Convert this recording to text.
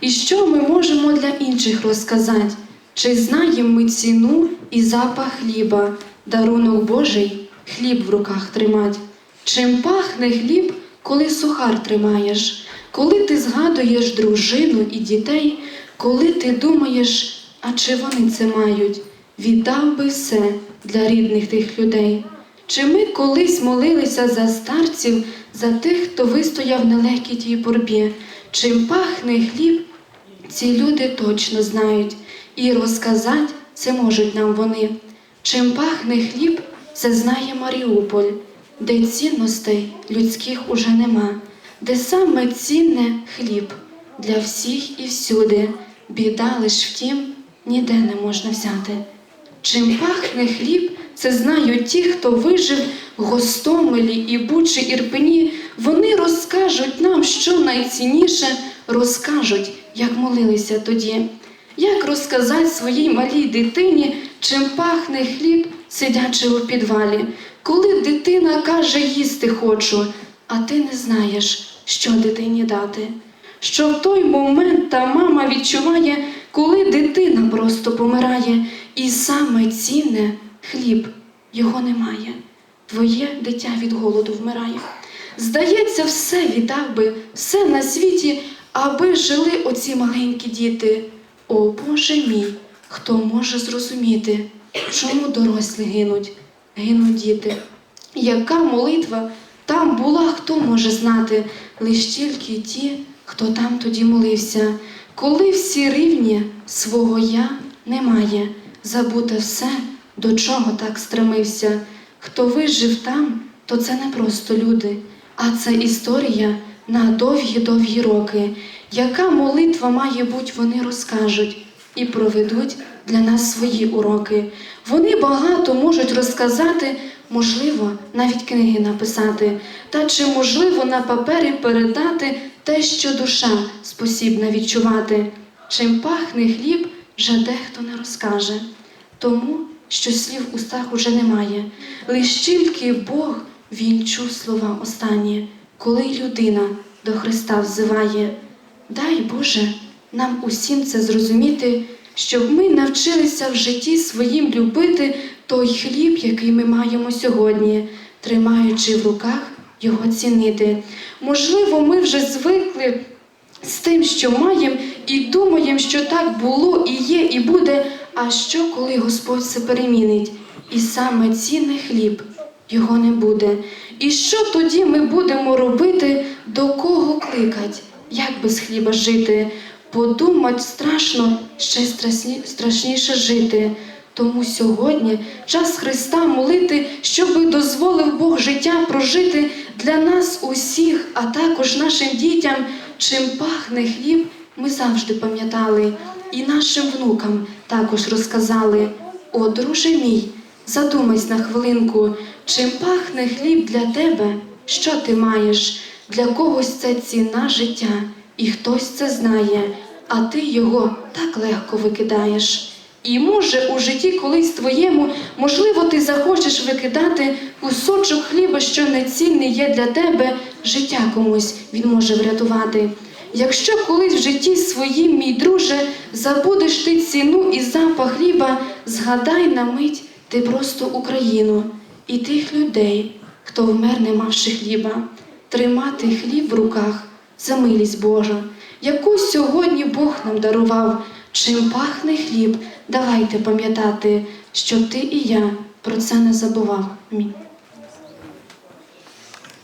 І що ми можемо для інших розказати? Чи знаємо ми ціну і запах хліба, дарунок Божий, хліб в руках тримать? Чим пахне хліб, коли сухар тримаєш, коли ти згадуєш дружину і дітей, коли ти думаєш, а чи вони це мають? Віддав би все для рідних тих людей. Чи ми колись молилися за старців, за тих, хто вистояв на легкій тій борбі? Чим пахне хліб, ці люди точно знають, і розказати це можуть нам вони. Чим пахне хліб, це знає Маріуполь, де цінностей людських уже нема, де саме цінне хліб для всіх і всюди, біда лиш втім ніде не можна взяти. Чим пахне хліб, це знають ті, хто вижив в Гостомелі і Бучі Ірпені. Вони розкажуть нам, що найцінніше, розкажуть, як молилися тоді. Як розказати своїй малій дитині, чим пахне хліб, сидячи у підвалі, коли дитина каже їсти хочу, а ти не знаєш, що дитині дати. Що в той момент та мама відчуває, коли дитина просто помирає, і саме цінне хліб його немає. Твоє дитя від голоду вмирає. Здається, все віддав би, все на світі, аби жили оці маленькі діти. О Боже мій, хто може зрозуміти, чому дорослі гинуть, гинуть діти? Яка молитва там була, хто може знати, лиш тільки ті, хто там тоді молився, коли всі рівні свого я немає, забути все, до чого так стремився. Хто вижив там, то це не просто люди, а це історія на довгі-довгі роки. Яка молитва має бути, вони розкажуть і проведуть для нас свої уроки. Вони багато можуть розказати, можливо, навіть книги написати, та чи можливо на папері передати те, що душа спосібна відчувати. Чим пахне хліб, вже дехто не розкаже. Тому, що слів в устах уже немає, лиш тільки Бог він чув слова останні, коли людина до Христа взиває. Дай Боже нам усім це зрозуміти, щоб ми навчилися в житті своїм любити той хліб, який ми маємо сьогодні, тримаючи в руках його цінити. Можливо, ми вже звикли з тим, що маємо, і думаємо, що так було, і є, і буде. А що, коли Господь це перемінить? І саме цінний хліб його не буде. І що тоді ми будемо робити, до кого кликать, як без хліба жити? Подумать страшно, ще й страшніше жити. Тому сьогодні час Христа молити, щоби дозволив Бог життя прожити для нас усіх, а також нашим дітям, чим пахне хліб, ми завжди пам'ятали, і нашим внукам також розказали. О, друже мій, задумайся на хвилинку, чим пахне хліб для тебе, що ти маєш, для когось це ціна життя, і хтось це знає, а ти його так легко викидаєш. І може у житті колись твоєму, можливо, ти захочеш викидати кусочок хліба, що нецінний є для тебе, життя комусь він може врятувати. Якщо колись в житті своїм, мій друже, забудеш ти ціну і запах хліба, згадай на мить ти просто Україну і тих людей, хто вмер, не мавши хліба, тримати хліб в руках це милість Божа, яку сьогодні Бог нам дарував. Чим пахне хліб, давайте пам'ятати, щоб ти і я про це не забував. Амінь.